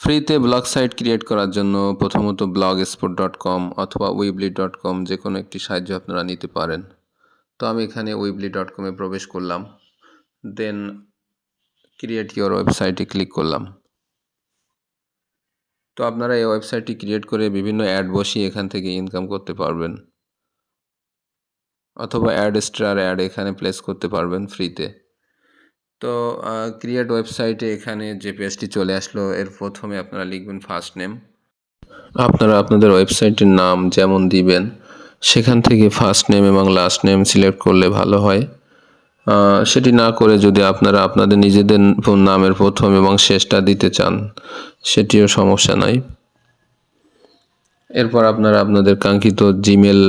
ফ্রিতে blog site create করার জন্য প্রথমত ব্লগ স্পোর্ট ডট কম অথবা উইবলি ডট কম যে কোনো একটি সাহায্য আপনারা নিতে পারেন। তো আমি এখানে উইবলি ডট কমে প্রবেশ করলাম। দেন ক্রিয়েট ইওর ওয়েবসাইটে ক্লিক করলাম। তো আপনারা এই ওয়েবসাইটটি ক্রিয়েট করে বিভিন্ন অ্যাড বসিয়ে এখান থেকে ইনকাম করতে পারবেন। অথবা অ্যাড স্টার অ্যাড এখানে প্লেস করতে পারবেন ফ্রিতে তো ক্রিয়েট ওয়েবসাইটে এখানে যে পেজটি চলে আসলো, এর প্রথমে আপনারা লিখবেন ফার্স্ট নেম আপনারা আপনাদের ওয়েবসাইটের নাম যেমন দিবেন, সেখান থেকে ফার্স্ট নেম এবং লাস্ট নেম সিলেক্ট করলে ভালো হয়। সেটি না করে যদি আপনারা আপনাদের নিজেদের নামের প্রথম এবং শেষটা দিতে চান, সেটিও সমস্যা নাই। এরপর আপনারা আপনাদের কাঙ্ক্ষিত জিমেল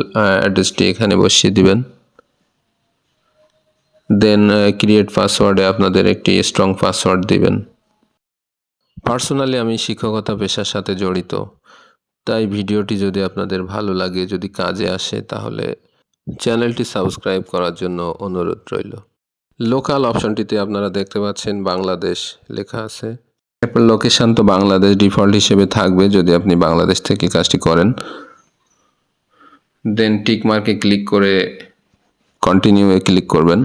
অ্যাড্রেসটি এখানে বসিয়ে দিবেন। দেন ক্রিয়েট পাসওয়ার্ডে আপনাদের একটি স্ট্রং পাসওয়ার্ড দিবেন। পার্সোনালি আমি শিক্ষকতা পেশার সাথে জড়িত। তাই ভিডিওটি যদি আপনাদের ভালো লাগে, যদি কাজে আসে, তাহলে চ্যানেলটি সাবস্ক্রাইব করার জন্য অনুরোধ রইল। লোকাল অপশনটিতে আপনারা দেখতে পাচ্ছেন বাংলাদেশ লেখা আছে। এরপর লোকেশন তো বাংলাদেশ ডিফল্ট হিসেবে থাকবে যদি আপনি বাংলাদেশ থেকে কাজটি করেন। দেন টিক মার্কে ক্লিক করে কন্টিনিউ এ ক্লিক করবেন।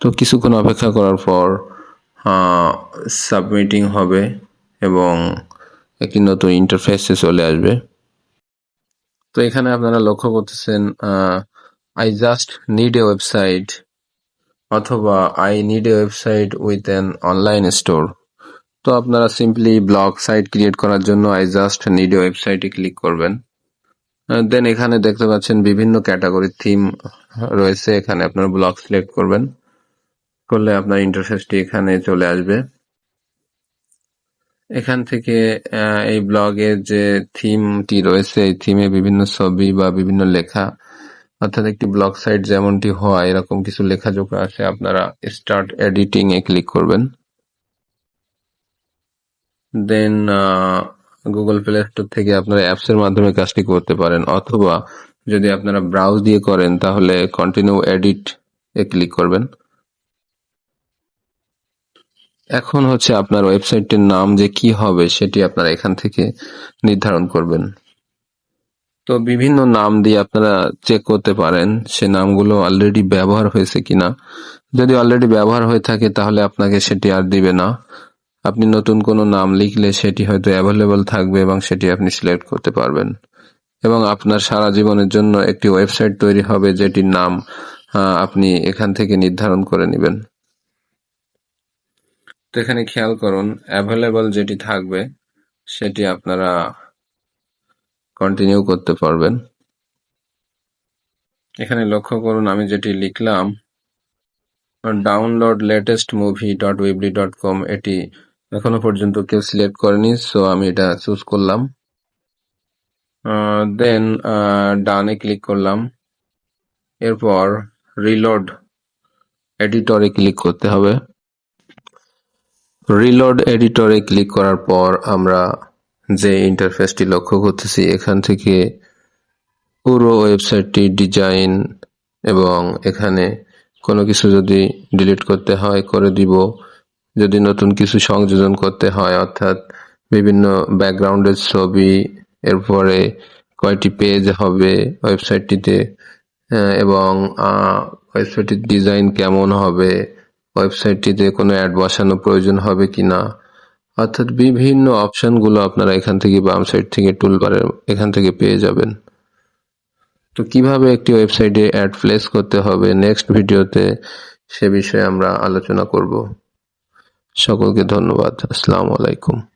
তো কিছুক্ষণ অপেক্ষা করার পর সাবমিটিং হবে এবং একটি নতুন ইন্টারফেসে চলে আসবে। তো এখানে আপনারা লক্ষ্য করতেছেন I just need a website অথবা I need a website with an online store তো আপনারা সিম্পলি ব্লগ সাইট ক্রিয়েট করার জন্য আই জাস্ট নিড এ ওয়েবসাইটে ক্লিক করবেন। দেন এখানে দেখতে পাচ্ছেন বিভিন্ন ক্যাটাগরির থিম রয়েছে, এখানে আপনারা ব্লগ সিলেক্ট করবেন। করলে আপনার ইন্টারফেসটি এখানে চলে আসবে। এখান থেকে এই ব্লগের যে থিমটি রয়েছে, এই থিমে বিভিন্ন ছবি বা বিভিন্ন লেখা, অর্থাৎ একটি ব্লগ সাইট যেমনটি হয়, এরকম কিছু লেখাজোখা আছে, আপনারা স্টার্ট এডিটিং এ ক্লিক করবেন দেন গুগল প্লে স্টোর থেকে আপনারা অ্যাপস এর মাধ্যমে কাজটি করতে পারেন, অথবা যদি আপনারা ব্রাউজ দিয়ে করেন, তাহলে কন্টিনিউ এডিট এ ক্লিক করবেন। এখন হচ্ছে আপনার ওয়েবসাইটটির নাম যে কি হবে সেটি আপনারা এখান থেকে নির্ধারণ করবেন। তো বিভিন্ন নাম দিয়ে আপনারা চেক করতে পারেন, সে নামগুলো অলরেডি ব্যবহার হয়েছে কিনা। যদি অলরেডি ব্যবহার হয়ে থাকে তাহলে আপনাকে সেটি আর দিবে না। আপনি নতুন কোনো নাম লিখলে সেটি হয়তো অ্যাভেলেবল থাকবে এবং সেটি আপনি সিলেক্ট করতে পারবেন। এবং আপনার সারা জীবনের জন্য একটি ওয়েবসাইট তৈরি হবে যেটির নাম আপনি এখান থেকে নির্ধারণ করে নেবেন। তো এখানে খেয়াল করুন অ্যাভেলেবল যেটি থাকবে, সেটি আপনারা কন্টিনিউ করতে পারবেন। এখানে লক্ষ্য করুন, আমি যেটি লিখলাম download latest movie dot weebly dot com এটি এখনও পর্যন্ত কেউ সিলেক্ট করেনি সো আমি এটা চুজ করলাম। দেন ডানে ক্লিক করলাম। এরপর রিলোড এডিটরে ক্লিক করতে হবে। রিলোড এডিটরে ক্লিক করার পর আমরা যে ইন্টারফেসটি লক্ষ্য করতেছি, এখান থেকে পুরো ওয়েবসাইটটি ডিজাইন এবং এখানে কোনো কিছু যদি ডিলিট করতে হয়, করে দিব। যদি নতুন কিছু সংযোজন করতে হয়, অর্থাৎ বিভিন্ন ব্যাকগ্রাউন্ডের ছবি, এরপরে কয়টি পেজ হবে ওয়েবসাইটটিতে এবং ওয়েবসাইটটির ডিজাইন কেমন হবে ওয়েবসাইটটিতে কোনো অ্যাড বসানো প্রয়োজন হবে কি না? অর্থাৎ বিভিন্ন অপশানগুলো আপনারা এখান থেকে বাম সাইড থেকে টুলবারের এখান থেকে পেয়ে যাবেন। তো কীভাবে একটি ওয়েবসাইটে অ্যাড প্লেস করতে হবে? নেক্সট ভিডিওতে সে বিষয়ে আমরা আলোচনা করব। সকলকে ধন্যবাদ। আসসালামু আলাইকুম।